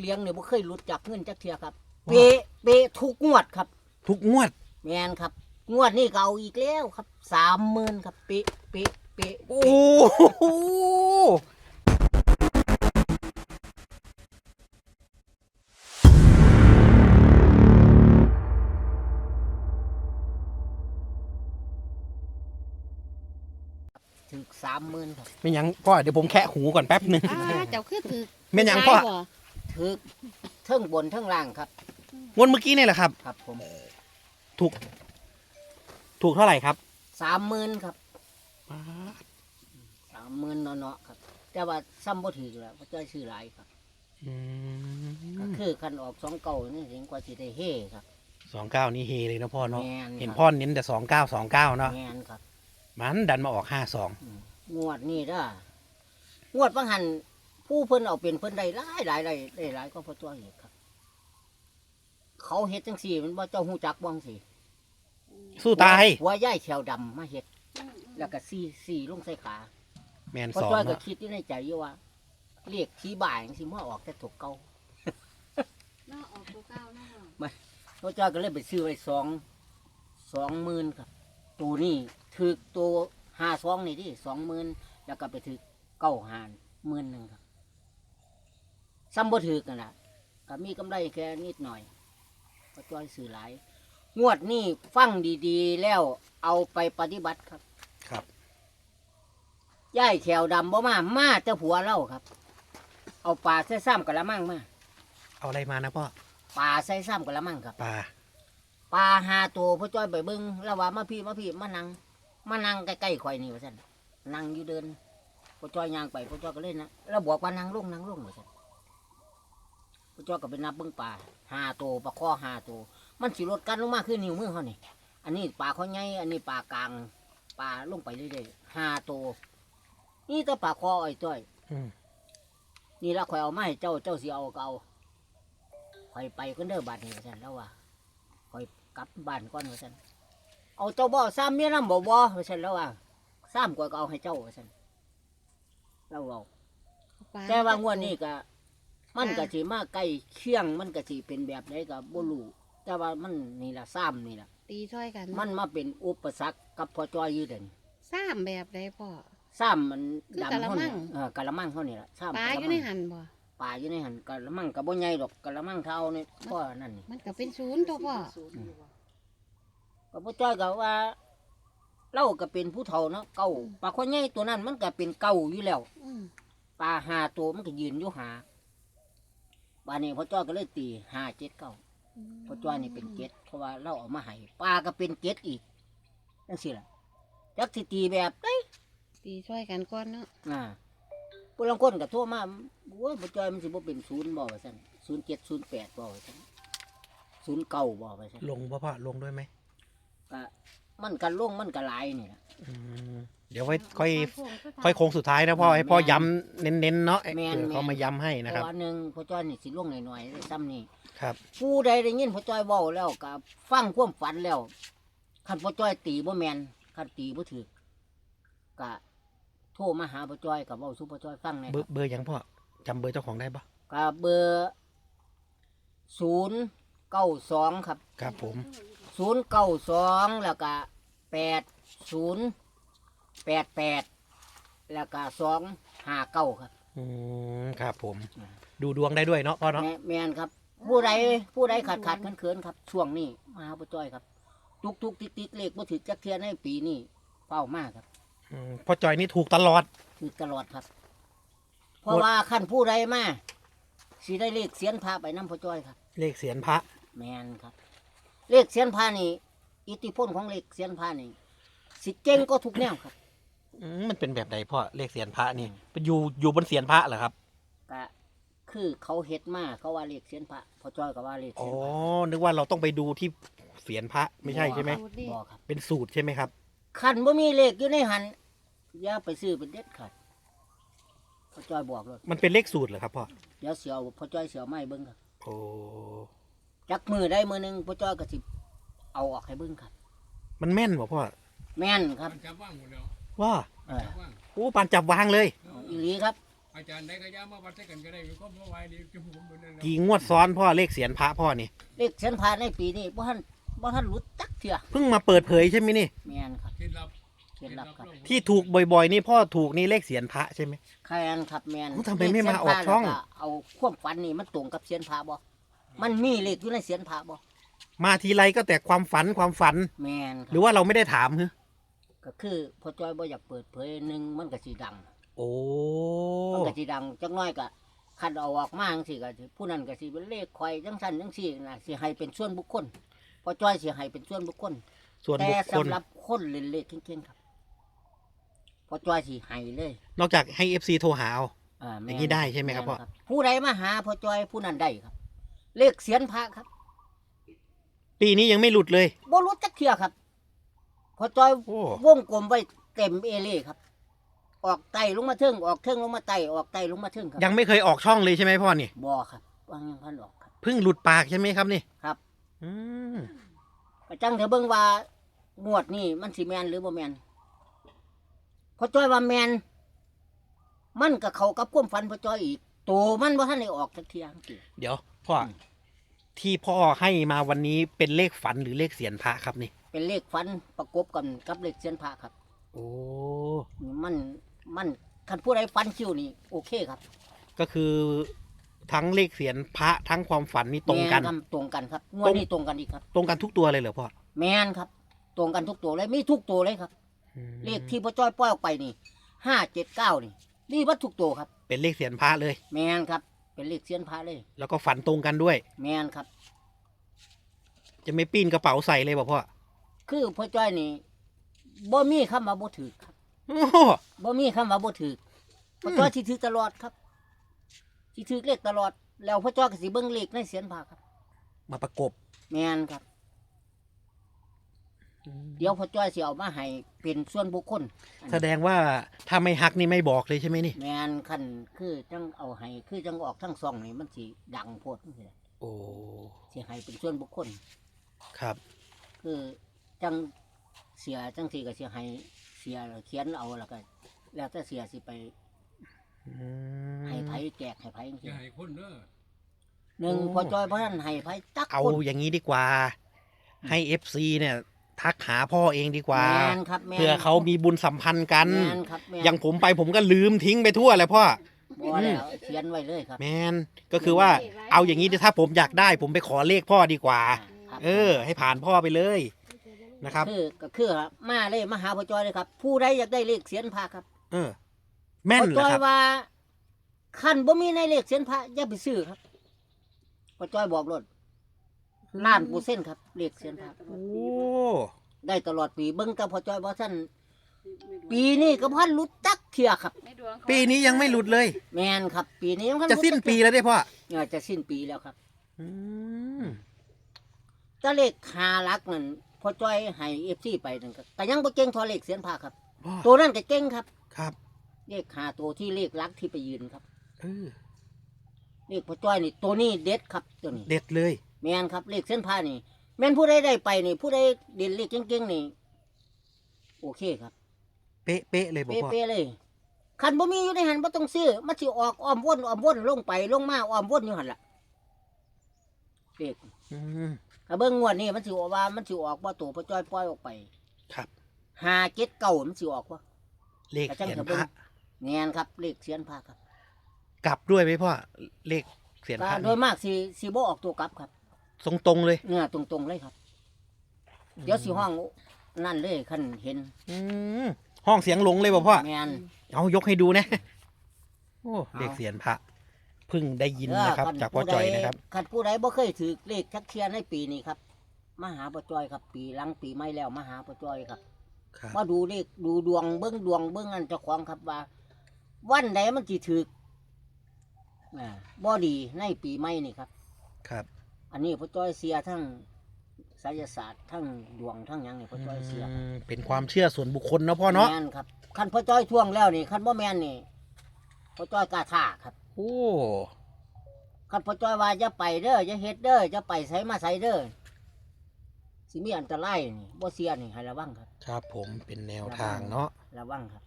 เลี้ยงเนี่ยบ่เคยหลุดจากเงินจักเทียครับ เปะเปะทุกงวดครับ ทุกงวดแมนครับ งวดนี้ก็เอาอีกแล้วครับสามหมื่นครับเปะเปะเปะโอ้โหถึงสามหมื่นครับ ไม่ยังพ่อเดี๋ยวผมแคะหูก่อนแป๊บหนึ่ง อ่าเจ้าคือถือแม่นหยังพ่อหลาบ่ ถึกเทิงบนเทิงล่างครับ งวดเมื่อกี้นี่แหละครับ ครับ ผมถูก ถูกเท่าไหร่ครับสามหมื่นครับสามหมื่นเนาะๆครับ แต่ว่าซ้ำบ่ถือแล้วเพราะจ้อยซื้อหลายครับอืก็มคือคันออกสองเก่านี่ถึงกว่าสิได้เฮ่ครับสองเก้านี่เฮเลยนะพ่อเนาะ แมนเห็นครับพ่อเน้นแต่สองเก้าสองเก้าเนาะ แมนครับ มันดันมาออกห้าสองอืมงวดนี่เด้องวดบางหัน ผู้เพิ่นเอาเป็นเพิ่นได้หลายหลายได้ได้หลายก็พอตัวอีกครับ เขาเฮ็ดจังซี่มันบ่เจ้าฮู้จักบ้องสิสู้ตายหัวย่ายแถวดำมาเฮ็ด แล้วก็ซี่ซี่ลงใส่ขาแมนพอสองจ้อยก็เนาะคิดอยู่ในใจอยู่ว่าเรียกที่บ่ายจังซี่มาออกแต่ถกเก่าเนาะออกตัวเก้าเนาะพอจ้อยก็เลยไปซื้อไว้สองสองหมื่นครับ ตัวนี้ถึกตัวห้าสองนี่ดิสองหมื่นแล้วก็ไปถึกเก้าหานหมื่นหนึ่งครับ ซ้ำบ่ถือกันละก็มีกำไรแค่นิดหน่อยก็จ้อยสื่อหลาย งวดนี้ฟังดีๆ แล้วเอาไปปฏิบัติครับครับ ย่ายแขวดำบ่มามาแต่ผัวเล่าครับ เอาปลาใส่ซ้ำกะละมังมาเอาอะไรมานะพ่อปลาใส่ซ้ำกะละมังครับ ปลาปลาหาตัวพ่อจ้อยไปเบิ้งแล้วว่ามาพี่มาพี่มานั่งมานั่งใกล้ๆข่อยนี่ว่าซั่นนั่งอยู่เดินพ่อจ้อยย่างไปพ่อจ้อยก็เล่นนะแล้วบอกว่านั่งลงนั่งลงว่าซั่น พ่อจ้อยก็ไปนับเบิ้งปลาหาตัวปลาข้อหาตัวมันสิลดกันลงมาคือนิ้วมือเขานี่อันนี้ปลาข้อใหญ่อันนี้ปลากลางปลาลงไปเรื่อยๆหาตัวนี่แต่ปลาคอไอ้จ้อยอืมนี่ละข่อยเอามาให้เจ้าเจ้าสิเอาก็เอาข่อยไปก็เด้อบัดนี้ว่าซั่นแล้วว่าข่อยกลับบ้านก่อนว่าซั่นเอาเจ้าบ่ซ้ำเมียนำบ่บ่ว่าซั่นแล้วว่าซ้ำกว่าก็เอาให้เจ้าว่าซั่นเราเอาปลแต่ว่างวดนี้ก็ มันก็สิมาใกล้เคียงมันก็สิเป็นแบบใดก็บ่รู้แต่ว่ามันนี่ล่ะซ้ำนี่ล่ะ ตีช่วยกันมันมาเป็นอุปสรรคกับพ่อจ้อยอยู่เด่นสร้างแบบใดพ่อ ซ้ำมันคือดำำกะละเท่ามันี้ง เออกะละมังเท่านี้ล่ะซ้ำปลากะอละยู่มัในงหันบ่ปลาอยู่ในหันกะละมังกะบ่ใหญ่ดอกกะละมังเท่านี่พ่อนั่นนี่ มันก็เป็นศูนย์ตัวพ่อ ก็พ่อจ้อยก็ว่าเล่าก็เป็นผู้เฒ่าเนาะเก่าปลาข้อใหญ่ตัวนั้นมันก็เป็นเก่าอยู่แล้วอืมปลาหาตัวมันก็ยืนอยู่หา บานนี้พ่อจ้อยก็เลยตีหาเจ็ดเก้าพ่อจ้อยนี่เป็นเจ็ดเพราะว่าเราเอามาให้ปลาก็เป็นเจ็ดอีกนั่นสิล่ะจักสิตีแบบได้ตีช่วยกันก่อนเนาะอ่าผู้ลางคนก็โทรมาโอ้ยพ่อจ้อยมันสิบ่เป็นศูนย์บ่ว่าซั่นศูนย์เจ็ดศูนย์แปดบ่ว่าซั่นศูนย์เก้าบ่ว่าซั่นลงพ่อพ่อลงด้วยไหมก็มันก็ลงมันก็หลายนี่ล่ะอืมเดี๋ยวไว้ค่อย ค่อยโค้งสุดท้ายนะพ่อให้พ่อย้ำเน้นๆเนาะแม่นเผื่อเขามาย้ำให้แต่นะครับว่าหนึ่งพ่อจ้อยนี่สิลงหน่อยๆได้ซ้ำนี่ครับ ผู้ใดได้ยินพ่อจ้อยเว้าแล้วก็ฟังความฝันแล้วคันพ่อจ้อยตีบ่แม่นคันตีบ่ถูกก็โทรมาหาพ่อจ้อยก็เว้าสู่พ่อจ้อยฟังแหน่เบอร์เบอร์ยังพ่อจำเบอร์เจ้าของได้ปะก็เบอร์092ครับครับผม092แล้วก็8088แล้วก็259ครับ อืมครับผม อ่า ดูดวงได้ด้วยเนาะพ่อเนาะแม่แม่นครับ ผู้ใดผู้ใดขาดขาดเขินเขินๆครับ ช่วงนี้มาหาพ่อจ้อยครับ ทุกทุกๆติ๊กติ๊กเลขบ่ถือจักเทียนในปีนี้เป้ามากครับ อืมพ่อจอยนี่ถูกตลอด ถือตลอดครับ เพราะว่าขั้นผู้ใดมาสิได้เลขเสียนพาไปน้ำพ่อจ้อยครับ เลขเสียนพระแม่นครับ เลขเสียนพานี่อิทธิพลของเลขเสียนพานี่สิเจ๊งก็ทุกแนวครับ อืมมันเป็นแบบใดพ่อเลขเสียนพระนี่เป็นอยู่อยู่บนเสียนพระเหรอครับก็คือเขาเฮ็ดมาเขาว่าเลขเสียนพระพ่อจ้อยก็ว่าเลขอ๋อเสียนพระนึกว่าเราต้องไปดูที่เสียนพระไม่ใช่ใช่ไหมสูตรดิบ่ครับเป็นสูตรใช่ไหมครับคันบ่มีเลขอยู่ในหันอย่าไปซื้อเป็นเด็ดขาดพ่อจ้อยบอกเลยมันเป็นเลขสูตรเหรอครับพ่อเดี๋ยวเสียวพ่อจ้อยเสียวไม้เบิ้งครับโอ้จักมือได้มือหนึงพ่อจ้อยก็สิเอาออกให้เบิ้งครับมันแม่นบ่พ่อแม่นครับ จับว่างหมดแล้ว ว่าเออจับว่างโอ้ปานจับวางเลยเอาอีหลีครับ อาจารย์ได้ก็ย่ามาวัดใช้กันก็ได้มีความรู้ไว้ดีจะผมบนนั้นกี่งวดซ้อนพ่อเลขเสียนพระพ่อนี่เลขเส้นผ่าในปีนี้บ่ท่านบ่ท่านรู้จักเถื่อเพิ่งมาเปิดเผยใช่ไหมนี่ แม่นครับเคล็ดลับเคล็ดลับครับที่ถูกบ่อยๆ นี่พ่อถูกนี่เลขเสียนพระใช่ไหม แค่นครับแม่นโอ้ทำไมไม่มาออกช่อง เลขเสียนพระแล้วก็เอาความฝันนี่มันตรงกับเสียนพระบ่มันมีเลขอยู่ในเสียนพระบ่มาทีไรก็แต่ความฝันความฝัน แม่นคหรัรือบว่าเราไม่ได้ถามฮะ ก็คือพ่อจ้อยบ่อยากเปิดเผยหนึ่งมันก็สิดัง โอ้ มันก็สิดังจักหน้อยก็คันเอาออกมาจังซี่ก็สิผู้นั้นก็สิเป็นเลขข่อยจังซั่นจังซี่นะสิให้เป็นส่วนบุคคลพ่อจ้อยสิให้เป็นส่วนบุคคล ส่วนแต่บุคคล สำหรับคนเล่นเลขเก่งๆครับพ่อจ้อยสิให้เลยนอกจากให้เอฟซีโทรหาเอา อ่าแม่อย่างนี้ได้ใช่ไหมครับพ่อ แนผู้ใดมาหาพ่อจ้อยผู้นั้นได้ครับ เลขเสียนพระครับปีนี้ยังไม่หลุดเลย บ่รู้จักเที่ยครับ พ่อจ้อยโอ้ วงกลมไว้เต็มเอเล่ครับ ออกไตลงมาเทิงออกเทิงลงมาไตออกไตลงมาเทิงครับยังไม่เคยออกช่องเลยใช่ไหมพ่อนี่บ่ครับวางยังพันออกครับ เพิ่งหลุดปากใช่ไหมครับนี่ครับ อืมก็จังเถอะเบิ่งว่างวดนี่มันสิแมนหรือบ่แมนพ่อจ้อยว่าแมนมันก็เข้ากับความฝันพ่อจ้อยอีกโตมันบ่ทันได้ออกจักเที่ยจังซี่เดี๋ยวพ่ออที่พ่อให้มาวันนี้เป็นเลขฝันหรือเลขเสียนพระครับนี่ เป็นเลขฝันประกบกันกับเลขเสียนพระครับ โอ้นี่มันมันคันผู้ใดฟันคิวนี่โอเคครับก็คือทั้งเลขเสียนพระทั้งความฝันนี่ตรงกัน แม่ครับตรงกันครับงวดนี้ตรงกันอีกครับ ตรงกันทุกตัวเลยเหรอพ่อแมนครับ ตรงกันทุกตัวเลยมีทุกตัวเลยครับ อืมเลขที่พ่อจ้อยปล่อยออกไปนี่ห้าเจ็ดเก้านี่นี่วัดทุกตัวครับ เป็นเลขเสียนพระเลย แมนครับ เป็นเลขเสียนพระเลย แล้วก็ฝันตรงกันด้วย แมนครับ จะไม่ปีนกระเป๋าใส่เลยเปล่ะพ่อ คือพ่อจ้อยนี่บ่มีคำว่าบ่ถือครับโอ้โหบ่มีคำว่าบ่ถือพ่อจ้อยที่ถือตลอดครับที่ถือเลขตลอด แล้วพ่อจ้อยก็สิเบิ่งเลขในเสียนพระครับมาประกบแมนครับ เดี๋ยวพ่อจ้อยสิเอามาให้เป็นส่วนบุคคลแสดงว่าถ้าไม่ฮักนี่ไม่บอกเลยใช่ไหมนี่ แมนคันคือจังเอาให้คือจังออกทั้งซองนี่มันสิดังโพดจังซี่แหละโอ้ สิให้เป็นส่วนบุคคล ครับ คือ จังเสียจังสีก็สิให้เสียแล้วเขียนเอาแล้วก็แล้วแต่เสียสิไปอืให้ไผมแจกให้ไผจังอซี่ย่าให้คนเด้อหนึ่งพอจอยเพราะนั้นให้ไผตักเอาคนอย่างนี้ดีกว่า ให้เอฟซีเนี่ย ทักหาพ่อเองดีกว่า แมนครับแมนเพื่อเขามีบุญสัมพันธ์กัน แมนครับแมนอย่างผมไปผมก็ลืมทิ้งไปทั่วเลยพ่อ บ่แล้วเขียนไว้เลยครับแมนก็คือว่าเอาอย่างนี้ถ้าผมอยากได้ ผมไปขอเลขพ่อดีกว่าครับเออ ให้ผ่านพ่อไปเลย นะครับ คือก็คือมาเลยมาหาพอจอยเลยครับ ผู้ใดอยากได้เลขเสียนพระครับเออ แม่นพอเหรจออยครับ ว่าคันบ่มีในเลขเสียนพระอย่าไปซื้อครับพอจอยบอกรถล้านเปอร์เซ็นต์ครับเลขเสียนพระโอ้ได้ตลอดปีเบิ่งแต่พอจอยว่าท่านปีนี้ก็พันรุดตักเทียครับในดวงเขาปีนี้ยังไม่หลุดเลย แมนครับ ปีนี้ยังพัจะสิ้นปีแล้วได้พ่อเนี่ยจะสิ้นปีแล้วครับ อืมถ้าเลขหาหลักนั่นพ อจอยให้เอฟซีไปนั่นก็ก็ยังบ่เก่งเทอเลขเสียนพาครับพ่อตัวนั้นก็เก่งครับครับเลขหาตัวที่เลขหลักที่ไปยืนครับเออเลขพอจอยนี่ตัวนี้เด็ดครับตัวนี้เด็ดเลย แมนครับเลขเส้นพานี่ แม่นผู้ใดได้ไปนี่ ผู้ใดเด่นเลขเก่งๆนี่โอเคครับ เป๊ะเป๊ะเลยบอกพ่อเป๊ะๆเลยคันบ่มีอยู่ในหันบ่ต้องซื้อมันสิออกอ้อมวนอ้อมวนลงไปลงมาอ้อมวนอยู่หั่นล่ะเลขอืม ถ้าเบิ่งงวดนี้มันสิออกว่ามันสิออกบ่ตัวพอจ้อยปล่อยออกไปครับ หาเจ็ดเก่ามันสิออกว่า เลขเสียนพระแงนครับเลขเสียนพระครับกลับด้วยไหมพ่อเลขเสียนก็พระโดยมากสิสิบ่ออกตัวกลับครับ ตรงตรงๆเลยเนี่ยตรงๆเลยครับ เดี๋ยวสิห้องนั่นเลยคันเห็นอืมห้องเสียงหลงเลยบอกพ่อแมนเอายกให้ดูนะโอ้เอาเลขเสียนพระเพิ่งได้ยินเออนะครับคัจากพ่อจอยนะครับคันผู้ใดบ่เคยถือเลขชักเทียนในปีนี้ครับมาหาพ่อจ้อยครับ ปีหลังปีใหม่แล้วมาหาพ่อจ้อยครับครับมาดูเลขดูดวงเบิ้งดวงเบิ้งอันเจ้าของครับว่า วันไหนมันสิถึกอ่าบ่ดีในปีใหม่นี่ครับ ครับ อันนี้พ่อจ้อยเสียทั้งไสยศาสตร์ทั้งดวงทั้งหยังนี่พ่อจ้อยเสียอืมเป็นความเชื่อส่วนบุคคลนะพ่อเนาะแม่นครับคันพ่อจ้อยท่วงแล้วนี่คันบ่แม่นนี่พ่อจ้อยกล้าท่าครับ โอ้คันพ่อจ้อยว่าจะไปเด้อจะเฮ็ดเด้อจะไปไสมาไสเด้อสิมีอันตรายนี่บ่เสียนี่ให้ระวังครับ ครับผมเป็นแนวทางเนาะระวังครับ